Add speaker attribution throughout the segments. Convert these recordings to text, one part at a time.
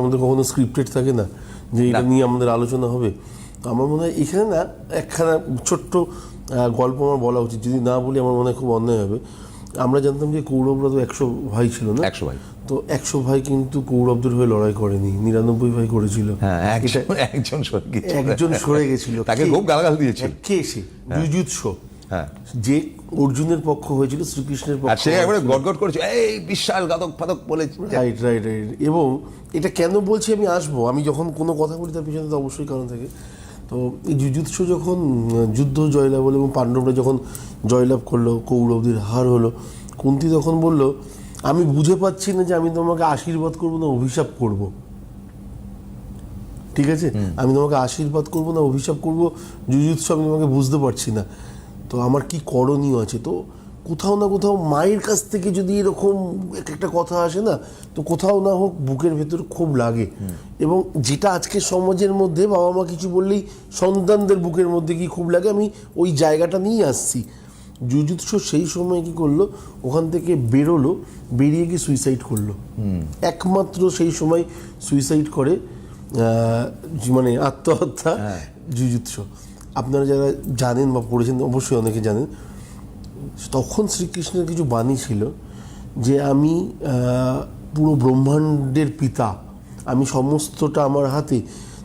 Speaker 1: আমাদের কখনো স্ক্রিপ্টেড থাকে না যে এটা নিয়ে আমাদের আলোচনা হবে। আমার মনে হয় এখানে না একখানা ছোট্ট গল্প আমার বলা উচিত। যদি না বলি আমার মনে হয় খুব অন্যায় হবে। আমরা জানতাম যে কৌরবরা তো একশো ভাই ছিল না?
Speaker 2: একশো ভাই।
Speaker 1: তো একশো ভাই কিন্তু কৌরবদের হয়ে লড়াই করেনি। নিরানব্বই ভাই করেছিল।
Speaker 2: হ্যাঁ একজন সরে
Speaker 1: গেছিল।
Speaker 2: তাকে? খুব গালাগাল দিয়েছিল।
Speaker 1: কে সে? যুযুৎস
Speaker 2: হ্যাঁ।
Speaker 1: যে অর্জুনের পক্ষ হয়েছিল শ্রীকৃষ্ণের পক্ষ
Speaker 2: সে একবারে গটগট করেছে এই বিশাল গাদক ফাদক বলে
Speaker 1: রাইট রাইট রাইট এবং এটা কেন বলছি আমি আসব? আমি যখন কোনো কথা বলি তার পিছনে তো অবশ্যই কারণ থাকে। তো এই যুযুৎস যখন যুদ্ধ জয়লাভ হলো এবং পাণ্ডবরা যখন জয়লাভ করল কৌরবদের হার হলো কুন্তি তখন বলল আমি বুঝে পাচ্ছি না যে আমি তোমাকে আশীর্বাদ করব না অভিশাপ করব। ঠিক আছে? আমি তোমাকে আশীর্বাদ করব না অভিশাপ করব যুযুৎস আমি তোমাকে বুঝতে পারছি না। তো আমার কি করণীয় আছে? তো কোথাও না কোথাও মায়ের কাছ থেকে যদি এরকম এক একটা কথা আসে না তো কোথাও না হোক বুকের ভেতর খুব লাগে। এবং যেটা আজকে সমাজের মধ্যে বাবা মা কিছু বললেই সন্তানদের বুকের মধ্যে কি খুব লাগে? আমি ওই জায়গাটা নিয়ে আসছি। যুযুৎস সেই সময় কি করল? ওখান থেকে বেরোলো বেরিয়ে গিয়ে সুইসাইড করল। একমাত্র সেই সময় সুইসাইড করে মানে আত্মহত্যা যুযুৎস আপনারা যারা জানেন বা পড়েছেন, অবশ্যই অনেকে জানেন, তখন শ্রীকৃষ্ণের কিছু বাণী ছিল যে আমি পুরো ব্রহ্মাণ্ডের পিতা, আমি সমস্তটা আমার হাতে।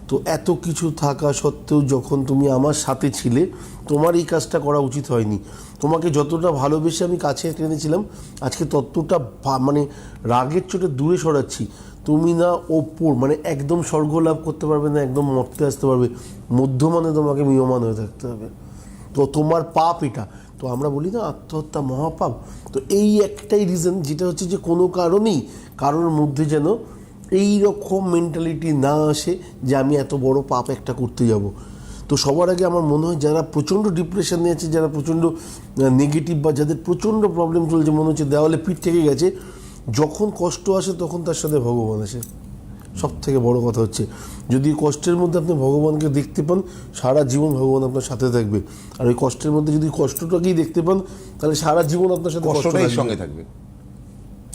Speaker 1: তো এত কিছু থাকা সত্ত্বেও যখন তুমি আমার সাথে ছিলে, তোমার এই কাজটা করা উচিত হয়নি। তোমাকে যতটা ভালোবেসে আমি কাছে টেনেছিলাম আজকে ততটা মানে রাগের চোটে দূরে সরাচ্ছি। তুমি না ওপর মানে একদম স্বর্গ লাভ করতে পারবে না, একদম মরতে আসতে পারবে। মধ্যমানে তোমাকে মিয়মান হয়ে থাকতে হবে। তো তোমার পাপ এটা। তো আমরা বলি না আত্মহত্যা মহাপাপ। তো এই একটাই রিজন যেটা হচ্ছে যে কোনো কারণেই কারোর মধ্যে যেন এই রকম মেন্টালিটি না আসে যে আমি এত বড় পাপ একটা করতে যাব। তো সবার আগে আমার মনে হয় যারা প্রচণ্ড ডিপ্রেশনে আছে, যারা প্রচণ্ড নেগেটিভ বা যাদের প্রচণ্ড প্রবলেম চলছে, মনে হচ্ছে দেওয়ালে পিঠ থেকে গেছে যখন কষ্ট আসে তখন তার সাথে ভগবান আসে। সব থেকে বড় কথা হচ্ছে যদি কষ্টের মধ্যে আপনি ভগবানকে দেখতে পান সারা জীবন ভগবান আপনার সাথে থাকবে। আর ওই কষ্টের মধ্যে যদি কষ্টটাকেই দেখতে পান তাহলে সারা জীবন আপনার সাথে কষ্ট
Speaker 2: কষ্টটাই সঙ্গে থাকবে।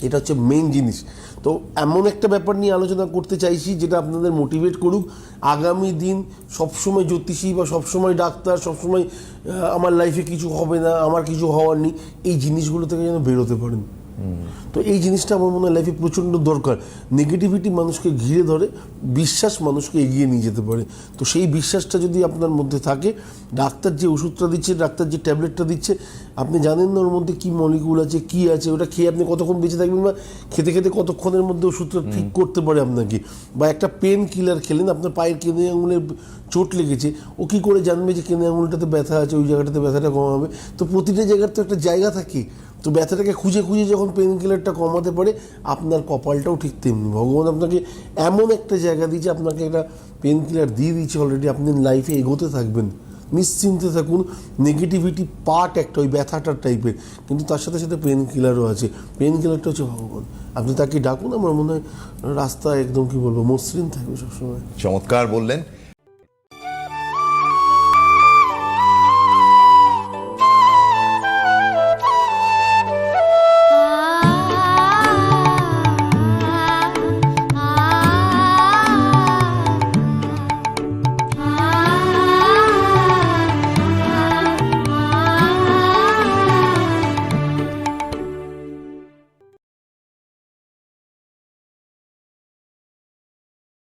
Speaker 1: এটা হচ্ছে মেইন জিনিস। তো এমন একটা ব্যাপার নিয়ে আলোচনা করতে চাইছি যেটা আপনাদের মোটিভেট করুক। আগামী দিন সবসময় জ্যোতিষী বা সবসময় ডাক্তার সবসময় আমার লাইফে কিছু হবে না আমার কিছু হওয়ার নেই এই জিনিসগুলো থেকে যেন বেরোতে পারেন। তো এই জিনিসটা আমার মনে হয় লাইফে প্রচণ্ড দরকার। নেগেটিভিটি মানুষকে ঘিরে ধরে বিশ্বাস মানুষকে এগিয়ে নিয়ে যেতে পারে। তো সেই বিশ্বাসটা যদি আপনার মধ্যে থাকে ডাক্তার যে ওষুধটা দিচ্ছে ডাক্তার যে ট্যাবলেটটা দিচ্ছে আপনি জানেন না ওর মধ্যে কী মলিকুল আছে কী আছে ওটা খেয়ে আপনি কতক্ষণ বেঁচে থাকবেন বা খেতে খেতে কতক্ষণের মধ্যে ওষুধটা ঠিক করতে পারে আপনাকে? বা একটা পেন কিলার খেলেন আপনার পায়ের কেনে আঙুলের চোট লেগেছে ও কী করে জানবে যে কেঁদে আঙুলটাতে ব্যথা আছে ওই জায়গাটাতে ব্যথাটা কমাবে? তো প্রতিটা জায়গার তো একটা জায়গা থাকে। তো ব্যথাটাকে খুঁজে খুঁজে যখন পেন কিলারটা কমাতে পারে, আপনার কপালটাও ঠিক তেমনি। ভগবান আপনাকে এমন একটা জায়গা দিয়েছে, আপনাকে একটা পেন কিলার দিয়ে দিয়েছে অলরেডি আপনি লাইফে এগোতে থাকবেন। নিশ্চিন্তে থাকুন। নেগেটিভিটি পার্ট একটা, ওই ব্যথাটার টাইপের কিন্তু তার সাথে সাথে পেন কিলারও আছে। পেন কিলারটা হচ্ছে ভগবান। আপনি তাকে ডাকুন, আমার মনে হয় রাস্তা একদম কি বলব, মসৃণ থাকবে সবসময়।
Speaker 2: চমৎকার বললেন।